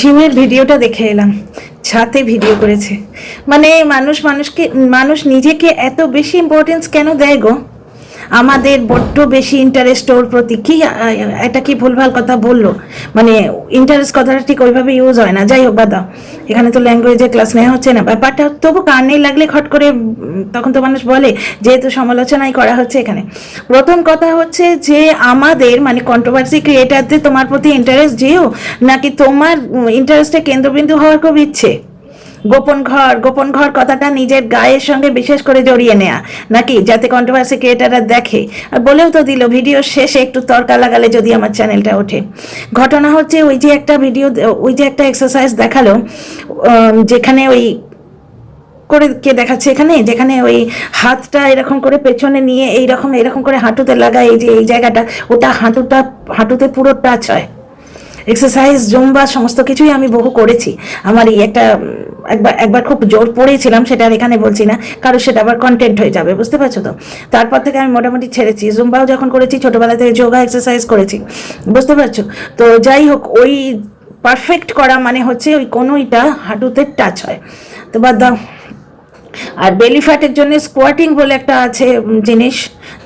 ঝিমের ভিডিওটা দেখে এলাম। ছাতে ভিডিও করেছে। মানে মানুষ মানুষকে, মানুষ নিজেকে এত বেশি ইম্পর্টেন্স কেন দেয় গো? আমাদের বড্ড বেশি ইন্টারেস্ট ওর প্রতি। কি এটা কি ভুলভাল কথা বলল? মানে ইন্টারেস্ট কথাটা ঠিক ওইভাবে ইউজ হয় না। যাই হোক, বাদ এখানে তো ল্যাঙ্গুয়েজে ক্লাস নেওয়া হচ্ছে না। ব্যাপারটা তবু কানে লাগলে খট করে তখন তো মানুষ বলে, যেহেতু সমালোচনাই করা হচ্ছে এখানে। প্রথম কথা হচ্ছে যে, আমাদের মানে কন্ট্রোভার্সি ক্রিয়েটারদের তোমার প্রতি ইন্টারেস্ট যেও, নাকি তোমার ইন্টারেস্টের কেন্দ্রবিন্দু হওয়ার খুব ইচ্ছে? গোপন ঘর গোপন ঘর কথাটা নিজের গায়ের সঙ্গে বিশেষ করে জড়িয়ে নেয়া। নাকি? যাতে কন্ট্রোভার্সি ক্রিয়েটাররা দেখে। আর বলেও তো দিল ভিডিও শেষে একটু তর্কা লাগালে যদি আমার চ্যানেলটা ওঠে। ঘটনা হচ্ছে ওই যে একটা ভিডিও ওই যে একটা এক্সারসাইজ দেখাল যেখানে ওই করে কে দেখাচ্ছে এখানে? যেখানে ওই হাতটা এরকম করে পেছনে নিয়ে এইরকম এরকম করে হাঁটুতে লাগায় এই যে, এই জায়গাটা, ওটা হাঁটুটা, হাঁটুতে পুরো টাচ হয়। এক্সারসাইজ জুম্বা সমস্ত কিছুই আমি বহু করেছি। আমার এই একটা একবার একবার খুব জোর পড়েছিলাম, সেটা আর এখানে বলছি না। কারও সেটা আবার কন্টেন্ট হয়ে যাবে, বুঝতে পারছ তো? তারপর থেকে আমি মোটামুটি ছেড়েছি। জুম্বাও যখন করেছি, ছোটবেলা থেকে যোগা এক্সারসাইজ করেছি। বুঝতে পারছ? তো যাই হোক, ওই পারফেক্ট করা মানে হচ্ছে ওই কোনোইটা হাঁটুতে টাচ হয়। তো বাদ দাও। আর বেলি ফ্যাটের জন্য স্কোয়াটিং বলে একটা আছে জিনিস,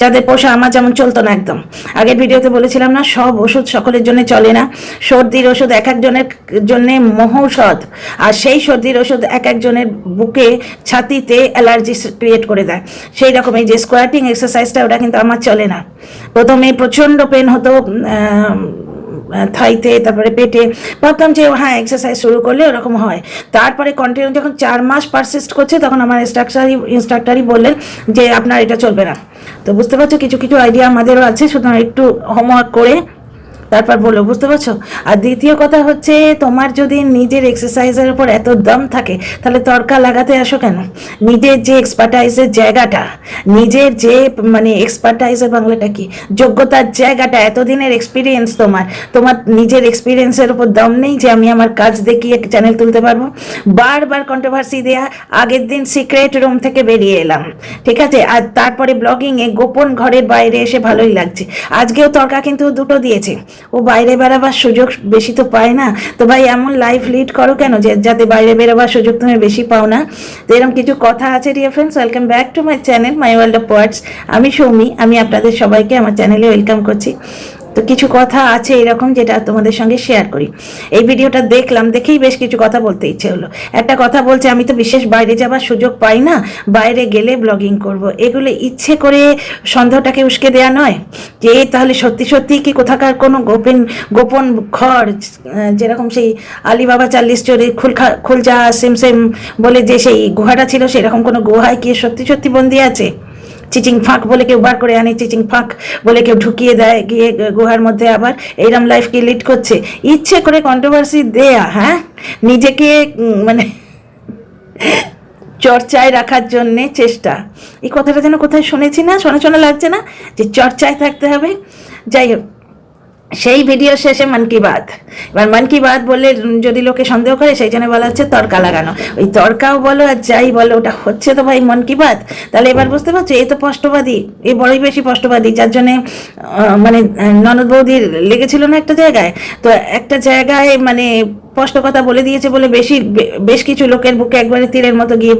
যাদের পোষা আমার যেমন চলতো না একদম। আগের ভিডিওতে বলেছিলাম না, সব ওষুধ সকলের জন্য চলে না। সর্দির ওষুধ এক একজনের জন্য মহৌষধ, আর সেই সর্দির ওষুধ এক একজনের বুকে ছাতিতে অ্যালার্জি ক্রিয়েট করে দেয়। সেই রকম এই যে স্কোয়াটিং এক্সারসাইজটা ওটা কিন্তু আমার চলে না। প্রথমে প্রচণ্ড পেন হতো থাইতে, তারপরে পেটে। ভাবতাম যে হ্যাঁ এক্সারসাইজ শুরু করলে ওরকম হয়। তারপরে কন্টিনিউ যখন চার মাস পারসিস্ট করছে, তখন আমার ইনস্ট্রাকচারই ইনস্ট্রাক্টারই বললেন যে, আপনার এটা চলবে না। তো বুঝতে পারছ, কিছু কিছু আইডিয়া আমাদেরও আছে, সুতরাং একটু হোমওয়ার্ক করে তারপর বলো বুঝতে পারছ? আর দ্বিতীয় কথা হচ্ছে, তোমার যদি নিজের এক্সারসাইজের উপর এত দম থাকে, তাহলে তর্কা লাগাতে আসো কেন? নিজের যে এক্সপার্টাইজের জায়গাটা, নিজের যে মানে এক্সপার্টাইজের বাংলাটা কি, যোগ্যতার জায়গাটা, এতদিনের এক্সপিরিয়েন্স তোমার তোমার নিজের এক্সপিরিয়েন্সের উপর দম নেই যে আমি আমার কাজ দেখিয়ে চ্যানেল তুলতে পারব? বারবার কন্ট্রোভার্সি দেয়া, আগের দিন সিক্রেট রুম থেকে বেরিয়ে এলাম, ঠিক আছে? আর তারপরে ব্লগিংয়ে গোপন ঘরের বাইরে এসে ভালোই লাগছে। আজকেও তর্কা কিন্তু দুটো দিয়েছে। ও বাইরে বেড়াবার সুযোগ বেশি তো পায় না। তো ভাই, এমন লাইফ লিড করো কেন? যে, যাতে বাইরে বেরোবার সুযোগ তুমি বেশি পাও না। তো এরকম কিছু কথা আছে dear friends welcome back to my channel my world of words আমি সৌমি, আমি আপনাদের সবাইকে আমার চ্যানেলে ওয়েলকাম করছি। তো কিছু কথা আছে এরকম যেটা তোমাদের সঙ্গে শেয়ার করি। এই ভিডিওটা দেখলাম, দেখেই বেশ কিছু কথা বলতে ইচ্ছে হলো। একটা কথা বলছে, আমি তো বিশেষ বাইরে যাবার সুযোগ পাই না, বাইরে গেলে ব্লগিং করব। এগুলো ইচ্ছে করে সন্দেহটাকে উস্কে দেয়া নয়। যে তাহলে সত্যি সত্যি কি কোথাকার কোনো গোপন গোপন ঘর যেরকম সেই আলিবাবা চাল্লিশ চোরে খুলখা খুলজা, সেম সেম বলে যে সেই গুহাটা ছিল, সেরকম কোনো গুহায় কি সত্যি সত্যি বন্দি আছে? চিচিং ফাঁক বলে কেউ বার করে আনে, চিচিং ফাঁক বলে কেউ ঢুকিয়ে দেয়, গিয়ে গুহার মধ্যে আবার এইরম লাইফকে লিড করছে। ইচ্ছে করে কন্ট্রোভার্সি দেয়া হ্যাঁ? নিজেকে মানে চর্চায় রাখার জন্যে চেষ্টা। এই কথাটা যেন কোথায় শুনেছি না? শোনা শোনা লাগছে না? যে চর্চায় থাকতে হবে। যাই হোক সেই ভিডিও শেষে মন কি বাত। এবার মন কি বাত বললে যদি লোকে সন্দেহ করে, সেই জন্য বলা হচ্ছে তর্কা লাগানো। ওই তর্কাও বলো আর যাই বলো, ওটা হচ্ছে তো ভাই মন কি বাত? তাহলে এবার বুঝতে পারছ এই তো স্পষ্টবাদী এ বড়ই বেশি স্পষ্টবাদী যার জন্যে মানে ননদ বৌদির লেগেছিল না একটা জায়গায়? তো একটা জায়গায় মানে স্পষ্ট কথা বলে দিয়েছে বলে বেশি বেশ কিছু লোকের বুকে একবারে তীরের মতো গিয়ে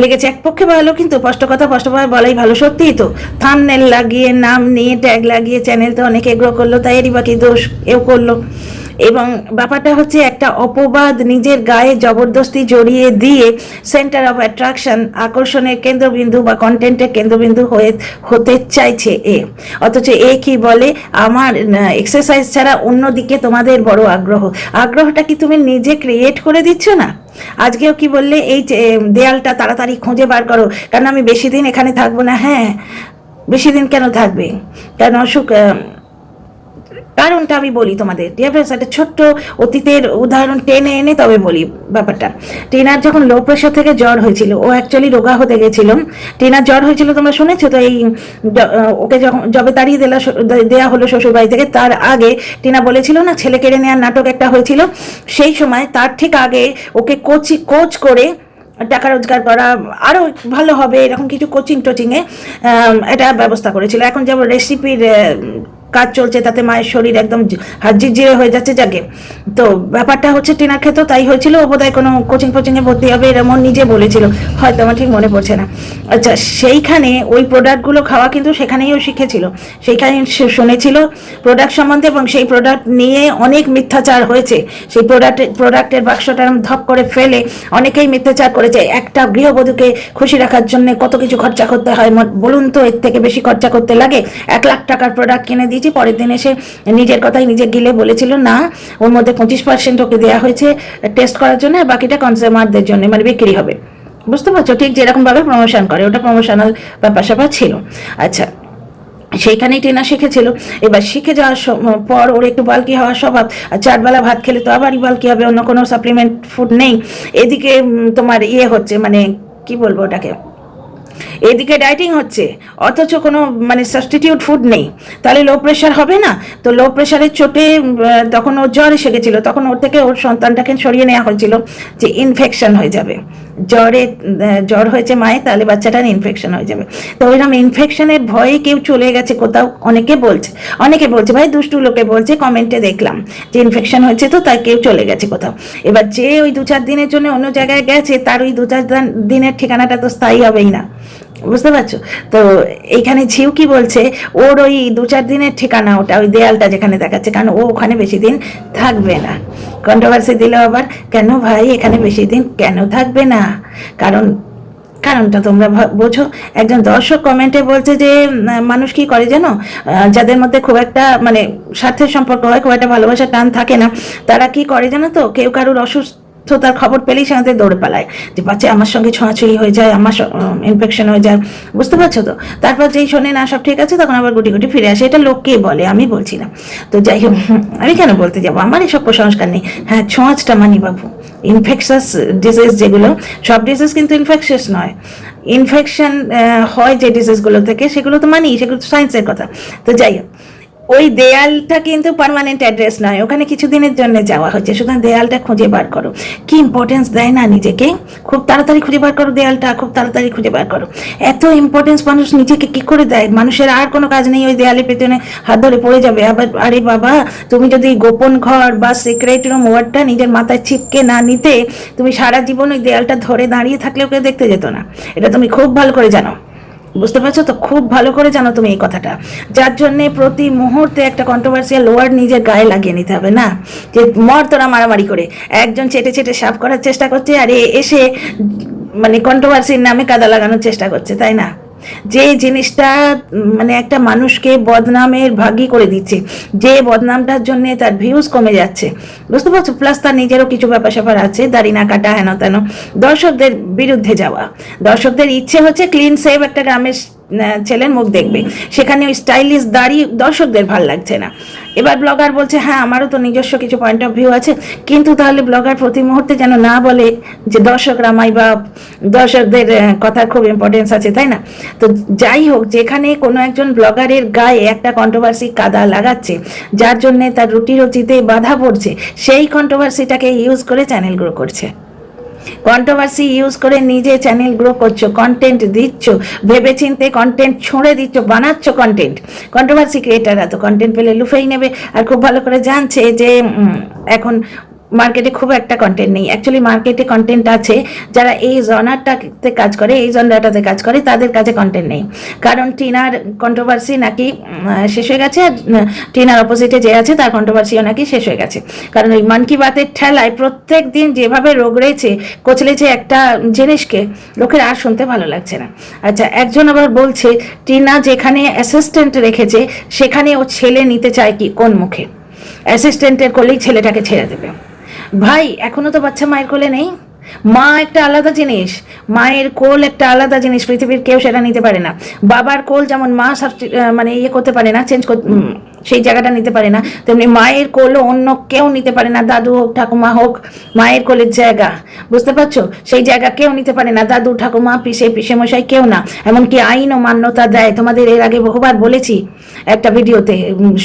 লেগেছে এক পক্ষে ভালো, কিন্তু স্পষ্ট কথা স্পষ্টভাবে বলাই ভালো। সত্যিই তো থামনেল লাগিয়ে, নাম নিয়ে ট্যাগ লাগিয়ে চ্যানেল তো অনেকে এগ্রো করল, তাই এরই বাকি দোষ, এও করল। এবং ব্যাপারটা হচ্ছে একটা অপবাদ নিজের গায়ে জবরদস্তি জড়িয়ে দিয়ে সেন্টার অফ অ্যাট্রাকশন আকর্ষণের কেন্দ্রবিন্দু বা কন্টেন্টের কেন্দ্রবিন্দু হয়ে, হতে চাইছে এ। অথচ এ কি বলে? আমার এক্সারসাইজ ছাড়া অন্যদিকে তোমাদের বড় আগ্রহ। আগ্রহটা কি তুমি নিজে ক্রিয়েট করে দিচ্ছ না? আজকেও কি বললে? এই দেয়ালটা তাড়াতাড়ি খুঁজে বার করো। কারণ আমি বেশি দিন এখানে থাকব না। হ্যাঁ বেশি দিন কেন থাকবে? কারণ অসুখ কারণটা আমি বলি তোমাদের। ডিয়ার ফ্রেন্ডস একটা ছোট্ট অতীতের উদাহরণ টেনে এনে তবে বলি ব্যাপারটা। টিনার যখন লো প্রেশার থেকে জ্বর হয়েছিল, ও অ্যাকচুয়ালি রোগা হতে গেছিল। টিনার জ্বর হয়েছিল, তোমরা শুনেছো তো এই ওকে যখন জবে তাড়িয়ে দিলা দেওয়া হলো শ্বশুরবাড়ি থেকে, তার আগে টিনা বলেছিল না, ছেলে কেড়ে নেওয়ার নাটক একটা হয়েছিল। সেই সময় তার ঠিক আগে ওকে কোচি কোচ করে টাকা রোজগার করা আরও ভালো হবে, এরকম কিছু কোচিং টোচিংয়ে এটা ব্যবস্থা করেছিল। এখন যেমন রেসিপির কাজ চলছে, তাতে মায়ের শরীর একদম জিরে হয়ে যাচ্ছে যাকে তো ব্যাপারটা হচ্ছে টিনার ক্ষেত্রেও তাই হয়েছিল, ও বোধহয় কোনো কোচিং ফোচিংয়ে ভর্তি হবে এরকম নিজে বলেছিল। হয়তো আমার ঠিক মনে পড়ছে না। আচ্ছা সেইখানে ওই প্রোডাক্টগুলো খাওয়া কিন্তু সেখানেই ও শিখেছিল। সেইখানে শুনেছিল প্রোডাক্ট সম্বন্ধে এবং সেই প্রোডাক্ট নিয়ে অনেক মিথ্যাচার হয়েছে। সেই প্রোডাক্ট প্রোডাক্টের বাক্সটা ধপ করে ফেলে অনেকেই মিথ্যাচার করেছে। একটা গৃহবধূকে খুশি রাখার জন্য কত কিছু খরচা করতে হয় বলুন তো, এর থেকে বেশি খরচা করতে লাগে? এক লাখ টাকার প্রোডাক্ট কিনে দিয়েছি পরের দিন এসে নিজের কথাই নিজে গিলে বলেছিল, না, ওর মধ্যে পঁচিশ পার্সেন্ট ওকে দেওয়া হয়েছে টেস্ট করার জন্য, আর বাকিটা কনজিউমারদের জন্য মানে বিক্রি হবে। বুঝতে পারছ? ঠিক যেরকমভাবে প্রমোশন করে, ওটা প্রমোশনাল ব্যাপার স্যাপার ছিল। আচ্ছা সেইখানেই টেনা শিখেছিল। এবার শিখে যাওয়ার পর ওর একটু বালকি হওয়ার স্বভাব, আর চারবেলা ভাত খেলে তো আবারই বালকি হবে, অন্য কোনো সাপ্লিমেন্ট ফুড নেই। এদিকে তোমার ইয়ে হচ্ছে মানে কি বলব ওটাকে? এদিকে ডায়েটিং হচ্ছে, অথচ কোনো মানে সাবস্টিটিউট ফুড নেই। তাহলে লো প্রেশার হবে না? তো লো প্রেশারের চোটে তখন ওর জ্বর এসে গেছিল, তখন ওর থেকে ওর সন্তানটাকে সরিয়ে নেওয়া হয়েছিল যে ইনফেকশন হয়ে যাবে। জ্বরে জ্বর হয়েছে মায়ের, তাহলে বাচ্চাটার ইনফেকশন হয়ে যাবে। তো ওইরকম ইনফেকশনের ভয়ে কেউ চলে গেছে কোথাও, অনেকে বলছে অনেকে বলছে, ভাই দুষ্টু লোকে বলছে কমেন্টে দেখলাম যে ইনফেকশন হয়েছে তো তাই কেউ চলে গেছে কোথাও। এবার যে ওই দু চার দিনের জন্য অন্য জায়গায় গেছে, তার ওই দু চার দিন- দিনের ঠিকানাটা তো স্থায়ী হবেই না। বুঝতে পারছ? তো এইখানে ঝিউ কি বলছে? ওর ওই দু চার দিনের ঠিকানা ওটা, ওই দেয়ালটা যেখানে দেখাচ্ছে, কারণ ও ওখানে বেশি দিন থাকবে না। কন্ট্রোভার্সি দিল আবার, কেন ভাই এখানে বেশি দিন কেন থাকবে না? কারণ, কারণটা তোমরা বোঝো। একজন দর্শক কমেন্টে বলছে যে মানুষ কি করে জানো? যাদের মধ্যে খুব একটা মানে স্বার্থের সম্পর্ক হয়, খুব একটা ভালোবাসার টান থাকে না। তারা কি করে জানো তো? কেউ কারোর অসুস্থতার খবর পেলেই সাথে দৌড়ে পালায়। যে বাচ্চা আমার সঙ্গে ছোঁয়াছুঁয়ি হয়ে যায়, আমার ইনফেকশন হয়ে যায়, বুঝতে পারছ তো? তারপর যেই শোনে, না, সব ঠিক আছে, তখন আবার গুটি গুটি ফিরে আসে। এটা লোককে বলে, আমি বলছি না। তো যাই হোক, আমি কেন বলতে যাব? আমার এসব কুসংস্কার নেই। হ্যাঁ ছোঁয়াচটা মানি বাবু। ইনফেকশাস ডিজিজ যেগুলো, সব ডিজিজ কিন্তু ইনফেকশাস নয়। ইনফেকশন হয় যে ডিজিজগুলো থেকে, সেগুলো তো মানি সেগুলো তো সায়েন্সের কথা। তো যাই হোক ওই দেয়ালটা কিন্তু পার্মানেন্ট অ্যাড্রেস নয়, ওখানে কিছুদিনের জন্য যাওয়া হচ্ছে, সুতরাং দেয়ালটা খুঁজে বার করো। কি ইম্পর্টেন্স দেয় না নিজেকে? খুব তাড়াতাড়ি খুঁজে বার করো দেয়ালটা, খুব তাড়াতাড়ি খুঁজে বার করো। এত ইম্পর্টেন্স মানুষ নিজেকে কি করে দেয়? মানুষের আর কোনো কাজ নেই ওই দেয়ালের পেছনে, হাত ধরে পড়ে যাবে। আবার, আরে বাবা, তুমি যদি গোপন ঘর বা সিক্রেট রুম ওয়ার্ডটা নিজের মাথায় ছিপকে না নিতে, তুমি সারা জীবন ওই দেয়ালটা ধরে দাঁড়িয়ে থাকলেও কেউ দেখতে যেত না। এটা তুমি খুব ভালো করে জানো। বুঝতে পারছ? তো খুব ভালো করে জানো তুমি এই কথাটা। যার জন্য প্রতি মুহূর্তে একটা কন্ট্রোভার্সিয়াল লোয়ার নিজের গায়ে লাগিয়ে নিতে হবে, না? যে মর তোরা মারামারি করে। একজন চেটে চেটে সাফ করার চেষ্টা করছে, আর এসে মানে কন্ট্রোভার্সির নামে কাদা লাগানোর চেষ্টা করছে, তাই না? যে জিনিসটা মানে একটা মানুষকে বদনামের ভাগী করে দিচ্ছে, যে বদনামটার জন্য তার ভিউজ কমে যাচ্ছে। বুঝতে পারছ? প্লাস তার নিজেরও কিছু ব্যাপার স্যাপার আছে, দাড়ি না কাটা, হেন তেন। দর্শকদের বিরুদ্ধে যাওয়া। দর্শকদের ইচ্ছে হচ্ছে ক্লিন সেভ একটা গ্রামের ছেলের মুখ দেখবে। সেখানে ওই স্টাইলিশ দাড়ি দর্শকদের ভালো লাগছে না। এবার ব্লগার বলছে হ্যাঁ আমারও তো নিজস্ব কিছু পয়েন্ট অফ ভিউ আছে। কিন্তু তাহলে ব্লগার প্রতি মুহূর্তে যেন না বলে যে দর্শকরা মাই বা দর্শকদের কথার খুব ইম্পর্টেন্স আছে, তাই না? তো যাই হোক, যেখানে কোনো একজন ব্লগারের গায়ে একটা কন্ট্রোভার্সি কাদা লাগাচ্ছে, যার জন্য তার রুটি রুচিতে বাধা পড়ছে, সেই কন্ট্রোভার্সিটাকে ইউজ করে চ্যানেল গ্রো করছে। কন্ট্রোভার্সি ইউজ করে নিজে চ্যানেল গ্রো করছ কন্টেন্ট দিচ্ছ, ভেবেচিন্তে কন্টেন্ট ছুঁড়ে দিচ্ছ, বানাচ্ছ কন্টেন্ট কন্ট্রোভার্সি ক্রিয়েটাররা তো কন্টেন্ট পেলে লুফেই নেবে। আর খুব ভালো করে জানছে যে এখন মার্কেটে খুব একটা কন্টেন্ট নেই। অ্যাকচুয়ালি মার্কেটে কন্টেন্ট আছে, যারা এই জনারটাতে কাজ করে, এই জনরাটাতে কাজ করে, তাদের কাছে কন্টেন্ট নেই। কারণ টিনার কন্ট্রোভার্সি নাকি শেষ হয়ে গেছে, আর টিনার অপোজিটে যে আছে, তার কন্ট্রোভার্সিও নাকি শেষ হয়ে গেছে। কারণ ওই মন কি বাতের ঠেলায় প্রত্যেক দিন যেভাবে রোগড়েছে কচলেছে একটা জিনিসকে, লোকের আর শুনতে ভালো লাগছে না। আচ্ছা একজন আবার বলছে, টিনা যেখানে অ্যাসিস্ট্যান্ট রেখেছে, সেখানে ও ছেলে নিতে চায় কি? কোন মুখে? অ্যাসিস্ট্যান্টের কোলেই ছেলেটাকে ছেড়ে দেবে। ভাই, এখনও তো বাচ্চা মায়ের কোলে নেই। মা একটা আলাদা জিনিস। মায়ের কোল একটা আলাদা জিনিস, পৃথিবীর কেউ সেটা নিতে পারে না। বাবার কোল যেমন মা মানে ইয়ে করতে পারে না চেঞ্জ সেই জায়গাটা নিতে পারে না। তেমনি মায়ের কোলও অন্য কেউ নিতে পারে না, দাদু হোক, ঠাকুমা হোক, মায়ের কোলের জায়গা। বুঝতে পারছ? সেই জায়গা কেউ নিতে পারে না, দাদু, ঠাকুমা, পিসে পিসে মশাই কেউ না। এমনকি আইনও মান্যতা দেয়। তোমাদের এর আগে বহুবার বলেছি একটা ভিডিওতে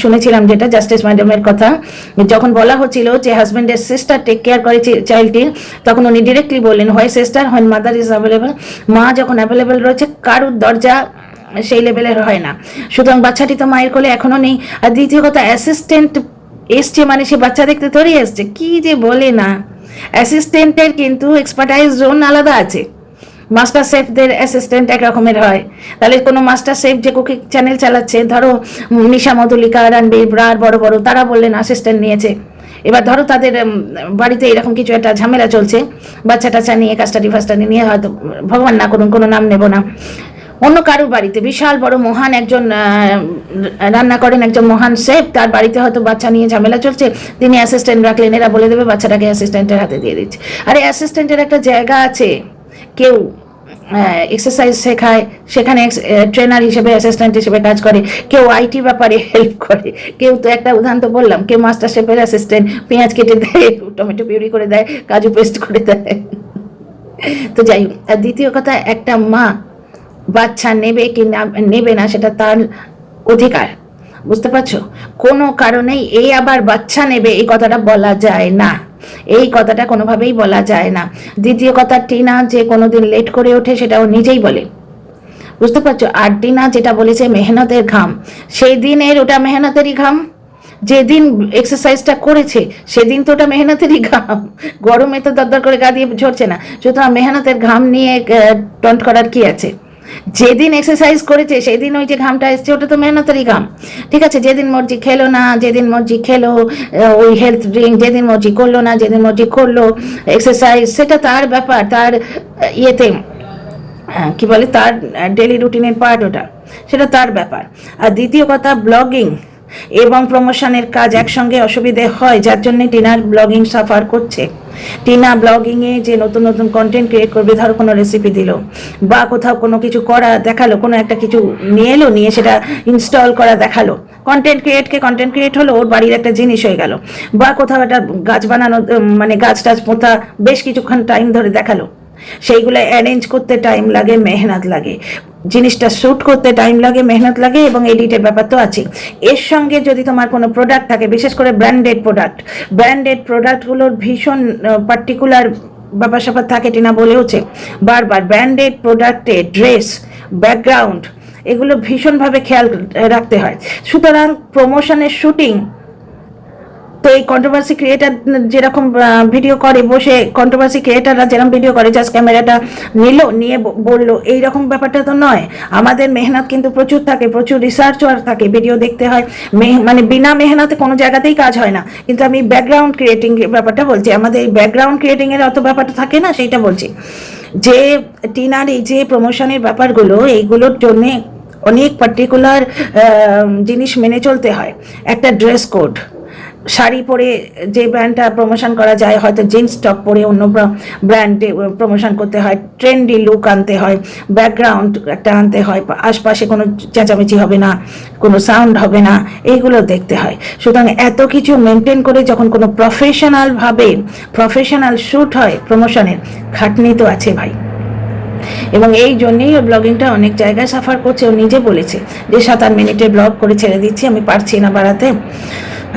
শুনেছিলাম যেটা, জাস্টিস ম্যাডামের কথা। যখন বলা হচ্ছিল যে হাজব্যান্ডের সিস্টার টেক কেয়ার করে চাইল্ডটির তখন উনি ডিরেক্টলি বললেন, হয় সিস্টার হয় মাদার ইজ অ্যাভেলেবল মা যখন অ্যাভেলেবল রয়েছে, কারুর দরজা সেই লেভেলের হয় না। সুতরাং বাচ্চাটি তো মায়ের কোলে এখনও নেই। আর দ্বিতীয় কথা অ্যাসিস্ট্যান্ট এসছে মানে সে বাচ্চা দেখতে তৈরি এসছে। কি যে বলে না। অ্যাসিস্ট্যান্টের কিন্তু এক্সপার্টাইজ জোন আলাদা আছে। মাস্টার শেফদের অ্যাসিস্ট্যান্ট এক রকমের হয়। তাহলে কোনো মাস্টার শেফ যে কুকিং চ্যানেল চালাচ্ছে, ধরো নিশা মধুলিকা, রণবীর ব্রার, বড় বড়, তারা বললেন অ্যাসিস্ট্যান্ট নিয়েছে। এবার ধরো তাদের বাড়িতে এরকম কিছু একটা ঝামেলা চলছে। বাচ্চা টাচ্চা নিয়ে কাস্টাডি ফাস্টাডি নিয়ে হয়তো ভগবান না করুন, কোনো নাম নেব না। অন্য কারোর বাড়িতে। বিশাল বড় মহান একজন রান্না করেন একজন মহান শেফ তার বাড়িতে হয়তো বাচ্চা নিয়ে ঝামেলা চলছে। তিনি অ্যাসিস্ট্যান্ট রাখলেন। এরা বলে দেবে, বাচ্চাটাকে অ্যাসিস্ট্যান্টের হাতে দিয়ে দিচ্ছে। আরে অ্যাসিস্ট্যান্টের একটা জায়গা আছে। কেউ এক্সারসাইজ শেখায়। সেখানে ট্রেনার হিসেবে অ্যাসিস্ট্যান্ট হিসেবে কাজ করে। কেউ আইটি ব্যাপারে হেল্প করে। কেউ তো একটা উদাহরণ তো বললাম। কেউ মাস্টার শেফের অ্যাসিস্ট্যান্ট পেঁয়াজ কেটে দেয়, টমেটো পিউরি করে দেয়, কাজু পেস্ট করে দেয়। তো যাই হোক, আর দ্বিতীয় কথা, একটা মা বাচ্চা নেবে কি নেবে না সেটা তার অধিকার। বুঝতে পারছ? কোনো কারণেই এই আবার বাচ্চা নেবে, এই কথাটা বলা যায় না। এই কথাটা কোনোভাবেই বলা যায় না। দ্বিতীয় কথা, টিনা যে কোনোদিন লেট করে ওঠে সেটা ও নিজেই বলে। বুঝতে পারছ? আর টিনা যেটা বলেছে, মেহনতের ঘাম। সেই দিনের ওটা মেহনতেরই ঘাম। যেদিন এক্সারসাইজটা করেছে, সেদিন তো ওটা মেহনতেরই ঘাম। গরমে তো দরদর করে গা দিয়ে ঝরছে না। সুতরাং মেহনতের ঘাম নিয়ে টন্ট করার কি আছে? যেদিন এক্সারসাইজ করেছে সেদিন ওই যে ঘামটা এসছে ওটা তো মেহনতারই ঘাম। ঠিক আছে যেদিন মর্জি খেলো না যেদিন মর্জি খেলো ওই হেলথ ড্রিঙ্ক যেদিন মর্জি করল না যেদিন মর্জি করল এক্সারসাইজ সেটা তার ব্যাপার তার ইয়েতে হ্যাঁ, কি বলে তার ডেলি রুটিনের পার্ট ওটা সেটা তার ব্যাপার। আর দ্বিতীয় কথা ব্লগিং এবং প্রমোশনের কাজ একসঙ্গে অসুবিধে হয়, যার জন্য টিনার ব্লগিং সাফার করছে। টিনা ব্লগিংয়ে যে নতুন নতুন কন্টেন্ট ক্রিয়েট করবে, ধরো কোনো রেসিপি দিল, বা কোথাও কোনো কিছু করা দেখাল, কোনো একটা কিছু নিয়ে এলো, নিয়ে সেটা ইনস্টল করা দেখাল। কন্টেন্ট ক্রিয়েটকে কন্টেন্ট ক্রিয়েট হলো, ওর বাড়ির একটা জিনিস হয়ে গেল, বা কোথাও একটা গাছ বানানো মানে গাছ টাছ পোতা বেশ কিছুক্ষণ টাইম ধরে দেখাল। সেইগুলো অ্যারেঞ্জ করতে টাইম লাগে, মেহনত লাগে। জিনিসটা শ্যুট করতে টাইম লাগে, মেহনত লাগে এবং এডিটের ব্যাপার তো আছে এর সঙ্গে যদি তোমার কোনো প্রোডাক্ট থাকে, বিশেষ করে ব্র্যান্ডেড প্রোডাক্ট ব্র্যান্ডেড প্রোডাক্টগুলোর ভীষণ পার্টিকুলার ব্যাপার স্যাপার থাকে টিনা বলেওছে বারবার ব্র্যান্ডেড প্রোডাক্টে ড্রেস ব্যাকগ্রাউন্ড এগুলো ভীষণভাবে খেয়াল রাখতে হয়। সুতরাং প্রমোশনের শুটিং তো এই কন্ট্রোভার্সি ক্রিয়েটার যেরকম ভিডিও করে, বসে কন্ট্রোভার্সি ক্রিয়েটাররা যেরকম ভিডিও করে জাস্ট ক্যামেরাটা নিল, নিয়ে বলল এই রকম ব্যাপারটা তো নয়। আমাদের মেহনত কিন্তু প্রচুর থাকে, প্রচুর রিসার্চ ওয়ার্ক থাকে ভিডিও দেখতে হয়। মানে বিনা মেহনতে কোনো জায়গাতেই কাজ হয় না। কিন্তু আমি ব্যাকগ্রাউন্ড ক্রিয়েটিং ব্যাপারটা বলছি। আমাদের এই ব্যাকগ্রাউন্ড ক্রিয়েটিংয়ের অত ব্যাপারটা থাকে না, সেইটা বলছি। যে টিনার এই যে প্রমোশনের ব্যাপারগুলো, এইগুলোর জন্যে অনেক পার্টিকুলার জিনিস মেনে চলতে হয়। একটা ড্রেস কোড শাড়ি পরে যে ব্র্যান্ডটা প্রমোশন করা যায়, হয়তো জিন্স টপ পরে অন্য ব্র্যান্ডে প্রমোশন করতে হয় ট্রেন্ডি লুক আনতে হয় ব্যাকগ্রাউন্ড একটা আনতে হয় আশপাশে কোনো চেঁচামেচি হবে না, কোনো সাউন্ড হবে না, এইগুলো দেখতে হয়। সুতরাং এত কিছু মেনটেন করে যখন কোনো প্রফেশনালভাবে প্রফেশনাল শ্যুট হয় প্রমোশনের খাটনি তো আছে ভাই। এবং এই জন্যেই ওর ব্লগিংটা অনেক জায়গায় সাফার করছে। ও নিজে বলেছে যে, সাত আট মিনিটে ব্লগ করে ছেড়ে দিচ্ছি, আমি পারছি না বাড়াতে।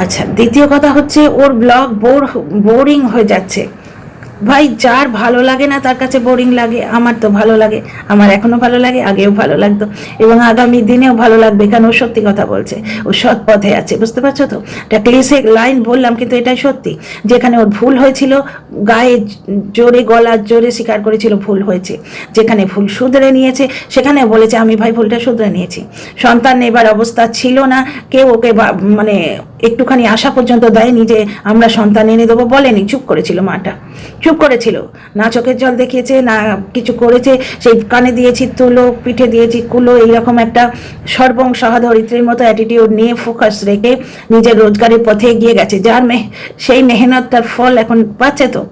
আচ্ছা দ্বিতীয় কথা হচ্ছে ওর ব্লগ বোর বোরিং হয়ে যাচ্ছে। ভাই, যার ভালো লাগে না তার কাছে বোরিং লাগে, আমার তো ভালো লাগে, আমার এখনও ভালো লাগে, আগেও ভালো লাগতো, এবং আগামী দিনেও ভালো লাগবে কারণ ও সত্যি কথা বলছে, ও সৎ পথে আছে, বুঝতে পারছ তো? এটা ক্লিসে লাইন বললাম, কিন্তু এটাই সত্যি, যেখানে ওর ভুল হয়েছিল, গায়ে জোরে গলা জোরে স্বীকার করেছিল, ভুল হয়েছে, যেখানে ভুল শুধরে নিয়েছে সেখানে বলেছে, আমি ভাই ভুলটা শুধরে নিয়েছি। সন্তান নেবার অবস্থা ছিল না, কেউ ওকে মানে একটুখানি আশা পর্যন্ত দেয়নি যে আমরা সন্তান এনে দেবো বলেনি। চুপ করেছিল মাটা। চুপ করেছিল। না চোখের জল দেখিয়েছে, না কিছু করেছে। সেই কানে দিয়েছি তুলো, পিঠে দিয়েছি কুলো, এইরকম একটা সর্বং সহধরিত্রীর মতো অ্যাটিটিউড নিয়ে ফোকাস রেখে নিজের রোজগারের পথে এগিয়ে গেছে। যার মেহ, সেই মেহনতটার ফল এখন পাচ্ছে তো?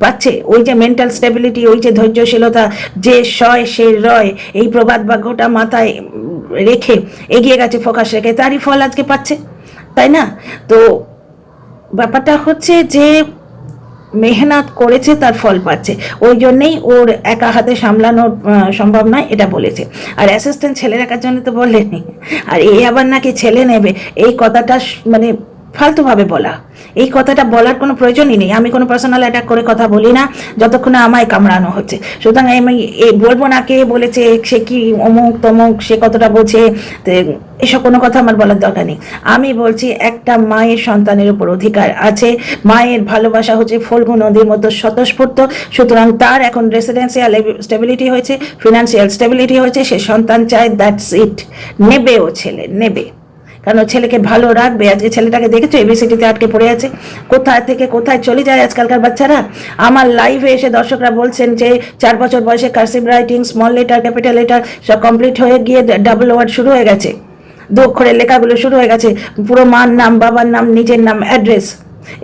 পাচ্ছে। ওই যে মেন্টাল স্টেবিলিটি ওই যে ধৈর্যশীলতা, যে সয়, সে রয়, এই প্রবাদ বা গোটা মাথায় রেখে এগিয়ে গেছে ফোকাস রেখে। তারই ফল আজকে পাচ্ছে। তাই না? তো ব্যাপারটা হচ্ছে যে মেহনত করেছে, তার ফল পাচ্ছে। ওই জন্যেই ওর একা হাতে সামলানোর সম্ভব নয় এটা বলেছে। আর অ্যাসিস্ট্যান্ট ছেলে রাখার জন্য তো বললেনি আর এই আবার নাকি ছেলে নেবে। এই কথাটা মানে ফালতুভাবে বলা। এই কথাটা বলার কোনো প্রয়োজনই নেই। আমি কোনো পার্সোনাল অ্যাটাক করে কথা বলি না, যতক্ষণ আমায় কামড়ানো হচ্ছে। সুতরাং আমি বলব না কে বলেছে, সে কি অমুক তমুক, সে কতটা বোঝে এসব কোনো কথা আমার বলার দরকার নেই। আমি বলছি, একটা মায়ের সন্তানের উপর অধিকার আছে। মায়ের ভালোবাসা হচ্ছে ফল্গু নদীর মতো স্বতঃস্ফূর্ত। সুতরাং তার এখন রেসিডেন্সিয়াল স্টেবিলিটি হয়েছে ফিনান্সিয়াল স্টেবিলিটি হয়েছে, সে সন্তান চায় দ্যাটস ইট নেবে ও ছেলে, নেবে। ও ছেলেকে ভালো রাখবে। আজকে ছেলেটাকে দেখেছ? এবিসিটিতে আটকে পড়ে আছে। কোথায় থেকে কোথায় চলে যায় আজকালকার বাচ্চারা? আমার লাইভে এসে দর্শকরা বলছেন যে, চার বছর বয়সে cursive writing small letter capital letter সব কমপ্লিট হয়ে গিয়ে ডাবল ওয়ার্ড শুরু হয়ে গেছে। দু অক্ষরের লেখাগুলো শুরু হয়ে গেছে। পুরো মার নাম, বাবার নাম, নিজের নাম অ্যাড্রেস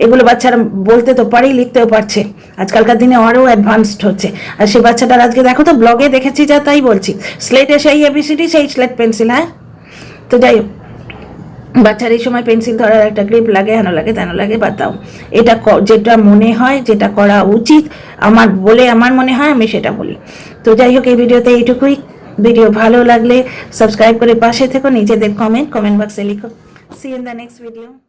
এগুলো বাচ্চারা বলতে তো পারেই, লিখতেও পারছে। আজকালকার দিনে আরও অ্যাডভান্সড হচ্ছে। আর সেই বাচ্চাটার আজকে দেখো তো ব্লগে দেখেছি যা, তাই বলছি। স্লেটে সেই এবিসিডি সেই স্লেট পেন্সিল হ্যাঁ? তো যাই হোক। বাচ্চার এই সময় পেন্সিল ধরার একটা গ্রিপ লাগে, হেন লাগে, তেন লাগে বা দাও। এটা যেটা মনে হয়, যেটা করা উচিত, আমার বলে আমার মনে হয়, আমি সেটা বলি। তো যাই হোক, এই ভিডিওতে এইটুকুই। ভিডিও ভালো লাগলে সাবস্ক্রাইব করে পাশে থেকো, নিজেদের কমেন্ট কমেন্ট বক্সে লিখো। See in the next video